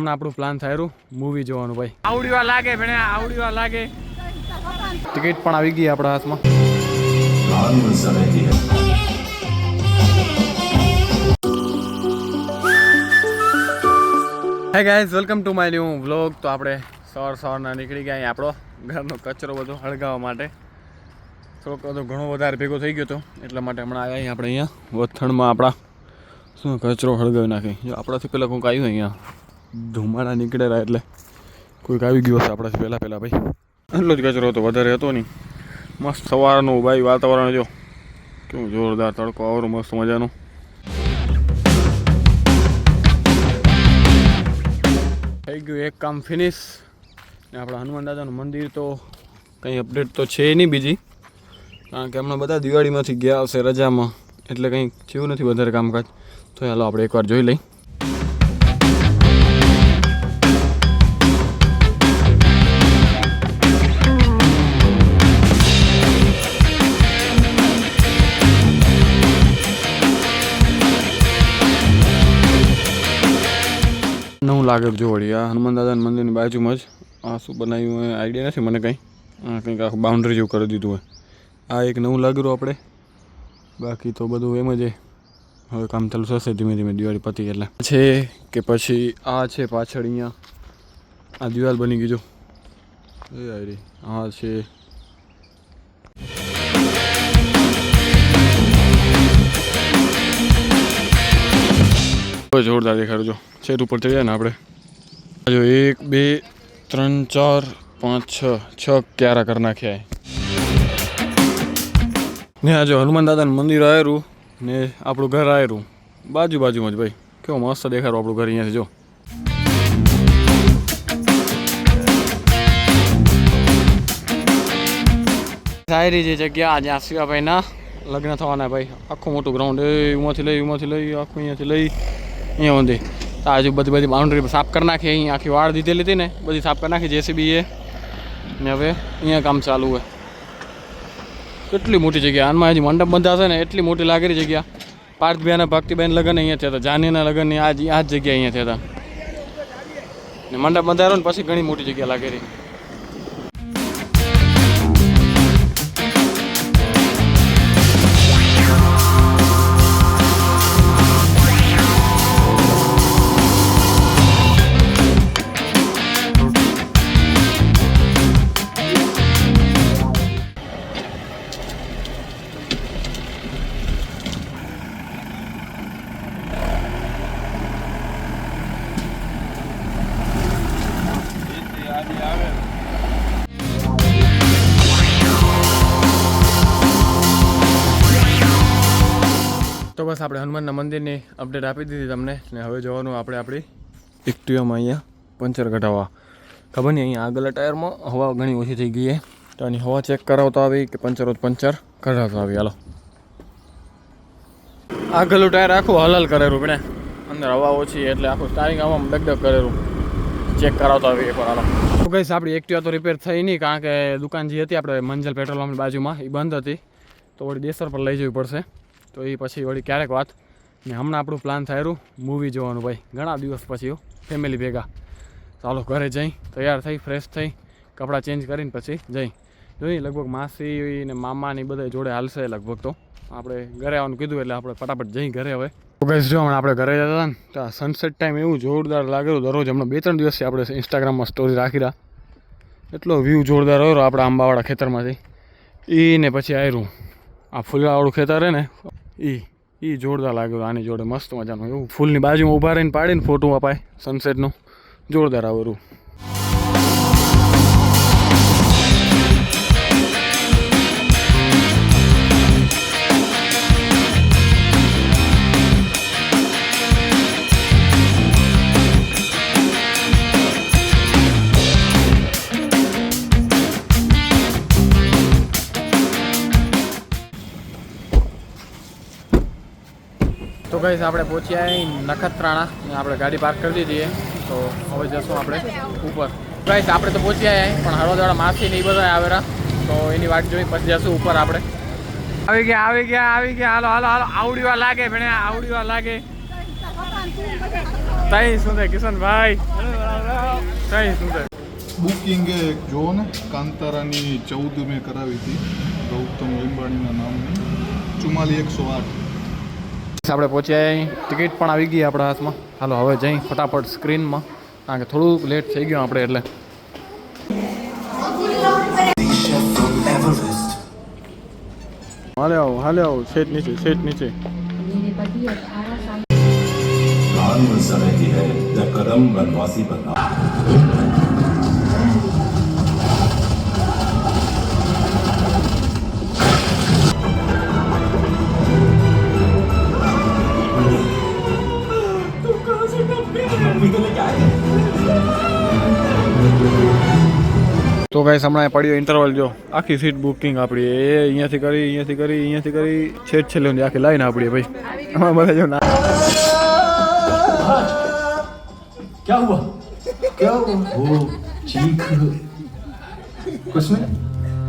હમણાં આપણું પ્લાન થયું મૂવી જોવાનું ભાઈ. આવડીવા લાગે ભણે આવડીવા લાગે. ટિકિટ પણ આવી ગઈ આપણા હાથમાં. Hi guys welcome to my new vlog તો આપણે સવાર સવારના નીકળી ગયા આપણો ઘરનો કચરો બધો હળગાવવા માટે. થોડોક બધો ઘણો વધારે ભેગો થઈ ગયો હતો એટલા માટે હમણાં આવ્યા અહીંયા આપણે અહીંયા. વથણમાં આપણા શું કચરો હળગાવી નાખી. જો આપણાથી પહેલાં કોઈક આવ્યું અહીંયા. ધુમાડા નીકળેલા એટલે કોઈક આવી ગયું હશે આપણાથી પહેલાં પહેલાં ભાઈ. એટલો જ કચરો હતો, વધારે હતો નહીં. મસ્ત સવારનું ભાઈ વાતાવરણ જો. કેવું જોરદાર તડકો, આવરું મસ્ત મજાનું. થઈ ગયું એક કામ ફિનિશ ને આપણા હનુમાન દાદાનું મંદિર તો કંઈ અપડેટ તો છે નહીં બીજી. કારણ કે હમણાં બધા દિવાળીમાંથી ગયા હશે રજામાં. એટલે કંઈ થયું નથી વધારે કામકાજ. તો ચાલો આપણે એકવાર જોઈ લઈ. લાગે જો વળી આ હનુમાન દાદાના મંદિરની બાજુમાં જ આ શું બનાવ્યું હોય, આઈડિયા નથી મને કંઈ. કંઈક આખું બાઉન્ડ્રી જેવું કરી દીધું હોય. આ એક નવું લાગ્યું આપણે. બાકી તો બધું એમ જ. હવે કામ ચાલુ થશે ધીમે ધીમે દિવાળી પતી એટલે. છે કે પછી આ છે પાછળ અહીંયા. આ દિવાલ બની ગઈ જો. હા છે જોરદાર દેખાડો જો છેટ ઉપર ચડ્યા ને આપણે. જો એક, બે, ત્રણ, ચાર, પાંચ, છ છ ક્યારા કરી નાખ્યા ને આજે હનુમાન દાદાનું મંદિર આવેલું ને આપણું ઘર આવેલું. બાજુ બાજુમાં જ ભાઈ. કેવો મસ્ત દેખાડો આપણું ઘર અહીંયાથી, જો. શાયરી જે જગ્યા જ્યાં શિવાભાઈના લગ્ન થવાના ભાઈ. આખું મોટું ગ્રાઉન્ડ એ, ઉમાંથી લઈ ઉમાંથી લઈ, આખું અહીંયાથી લઈ. અહીંયા સુધી તો આજુ બધી બધી બાઉન્ડ્રી સાફ કરી નાખી. અહીં આખી વાળ દીધેલી હતી ને, બધી સાફ કરી નાખી જેસીબી એ ને હવે અહીંયા કામ ચાલુ હોય કેટલી મોટી જગ્યા. આનમાં હજી મંડપ બંધાશે ને, એટલી મોટી લાગેલી જગ્યા. પાર્થભાઈ ભક્તિબેન લગ્ન અહીંયા થયા હતા. જાનીના લગ્નની આ આ જ જગ્યા અહીંયા થયા હતા. ને મંડપ બંધારો ને પછી ઘણી મોટી જગ્યા લાગેલી. તો બસ આપણે હનુમાનના મંદિરની અપડેટ આપી દીધી તમને. ને હવે જવાનું આપણે આપણી એક્ટિવામાં અહીંયા, પંચર કઢાવવા. ખબર નહીં, અહીંયા આગળ ટાયરમાં હવા ઘણી ઓછી થઈ ગઈ છે. તો આની હવા ચેક કરાવતા આવી કે પંચર પંચર, કઢાવતા આવી. હાલો. આગળનું ટાયર આખું હલાલ કરેલું પણ અંદર હવા ઓછી એટલે આખું સ્ટારિંગ આમાં ડગડગ કરેલું. ચેક કરાવતા આવી એકવાર, હાલો. તો ગઈશ આપણી એક્ટિવા તો રિપેર થઈ નહીં, કારણ કે દુકાન જે હતી, આપણે મંજલ પેટ્રોલ પંપની બાજુમાં, એ બંધ હતી. તો વળી દેસર પર લઈ જવી પડશે. તો એ પછી વળી ક્યારેક વાત. ને હમણાં આપણું પ્લાન થાયરું મૂવી જોવાનું ભાઈ. ઘણા દિવસ પછી ફેમિલી ભેગા. ચાલો ઘરે જઈ, તૈયાર થઈ ફ્રેશ થઈ, કપડાં ચેન્જ કરીને પછી જઈ. જોઈએ લગભગ માસી ને મામા ને બધા જોડે હાલશે લગભગ તો. આપણે ઘરે આવવાનું કીધું એટલે આપણે ફટાફટ જઈ ઘરે હવે. ઓગસ્ટ જો હમણાં આપણે ઘરે જતા ને, તો સનસેટ ટાઈમ એવું જોરદાર લાગેલું. દરરોજ હમણાં બે ત્રણ દિવસથી આપણે ઇન્સ્ટાગ્રામમાં સ્ટોરી રાખી એટલો વ્યૂ જોરદાર રહ્યો આપણા આંબાવાળા ખેતરમાંથી. એને પછી આયરું. આ ફૂલવાળું ખેતર ને એ એ જોરદાર લાગ્યું આની જોડે મસ્ત મજાનું. એવું ફૂલની બાજુમાં ઊભા રહીને પાડીને ફોટો અપાય સનસેટનું જોરદાર આવેલું તો ગઈશ આપણે પહોંચ્યા અહીં નખત્રાણા. આપણે ગાડી પાર્ક કરી દીધી તો હવે જશું આપણે ઉપર. ગઈશ આપણે તો પહોંચ્યા અહીં પણ હળવદવાળા માસી ને એ બધા આવેલા. તો એની વાટ જોઈ પછી જશું ઉપર આપણે. આવી ગયા આવી ગયા આવી ગયા. હાલો હાલો હાલો. આવડીવા લાગે ભણે આવડીવા લાગે. તઈ શું થાય કિશનભાઈ. તઈ શું થાય બુકિંગ એક જુઓ ને કાંતારાની ચૌદ મેં કરાવી હતી. ગૌતમ લીંબાણીના નામની. ચુમ્માલી એકસો આઠ. આપણે પહોંચ્યા ટિકિટ પણ આવી ગઈ આપણા હાથમાં. હાલો, હવે જઈ ફટાફટ સ્ક્રીનમાં. કારણ કે થોડુંક લેટ થઈ ગયું આપણે એટલે. હાલે આવો હાલે આવો. સેટ નીચે સેટ નીચે. કાનૂન કદમ વનવાસી બના તો ગાઈસ હમણાં પડ્યો ઇન્ટરવલ જો આખી સીટ બુકિંગ આપણી એ અહીંયાથી કરી અહીંયાથી કરી અહીંયાથી કરી છેટ છેલ્લે સુધી આખી લાઈન આપણી ભાઈ આમાં બધા જો ના क्या हुआ क्या हुआ वो चीख कुछ में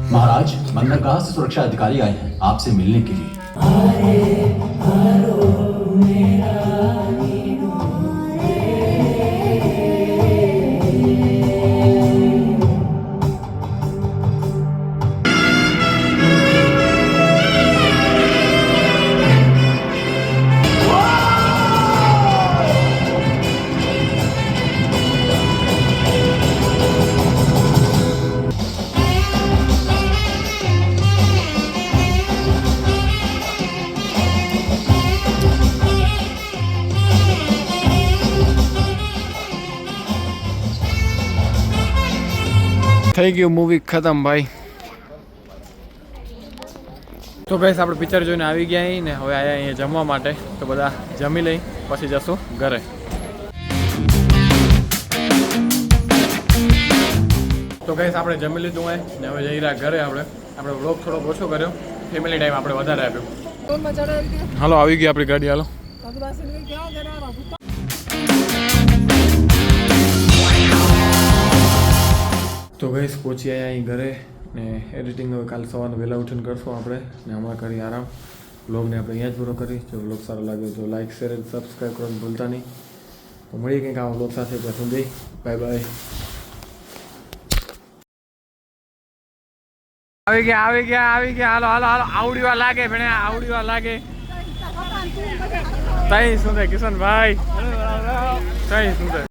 महाराज बंदरगाह से सुरक्षा अधिकारी आए हैं आपसे मिलने के लिए થઈ ગયું મૂવી ખતમ ભાઈ તો ગઈસ આપણે પિક્ચર જોઈને આવી ગયા અહીં ને હવે આયા અહીંયા જમવા માટે. તો બધા જમી લઈ પછી જશું ઘરે. તો ગઈસ આપણે જમી લીધું હોય ને હવે જઈ રહ્યા ઘરે આપણે. આપણે વ્લોગ થોડોક ઓછો કર્યો. ફેમિલી ટાઈમ આપણે વધારે આપ્યો. હાલો આવી ગઈ આપણી ગાડી હાલો. તો ગઈશ પહોંચી આવ્યા અહીં ઘરે ને એડિટિંગ હવે કાલ સવારનું વહેલા ઉઠીને કરશું આપણે ને હમણાં કરી આરામ. બ્લોગને આપણે અહીંયા જ પૂરો કરી જો બ્લોગ સારો લાગ્યો તો લાઈક શેર અને સબસ્ક્રાઈબ કરવાનું ભૂલતા નહીં. તો મળીએ કંઈક આવા બ્લોગ સાથે. ત્યાં સુધી બાય બાય આવી ગયા આવી ગયા આવી ગયા. હાલો હાલો હાલો. આવડીવા લાગે ભણે આવડીવા લાગે. તઈ શું થાય કિશનભાઈ? તઈ શું થાય?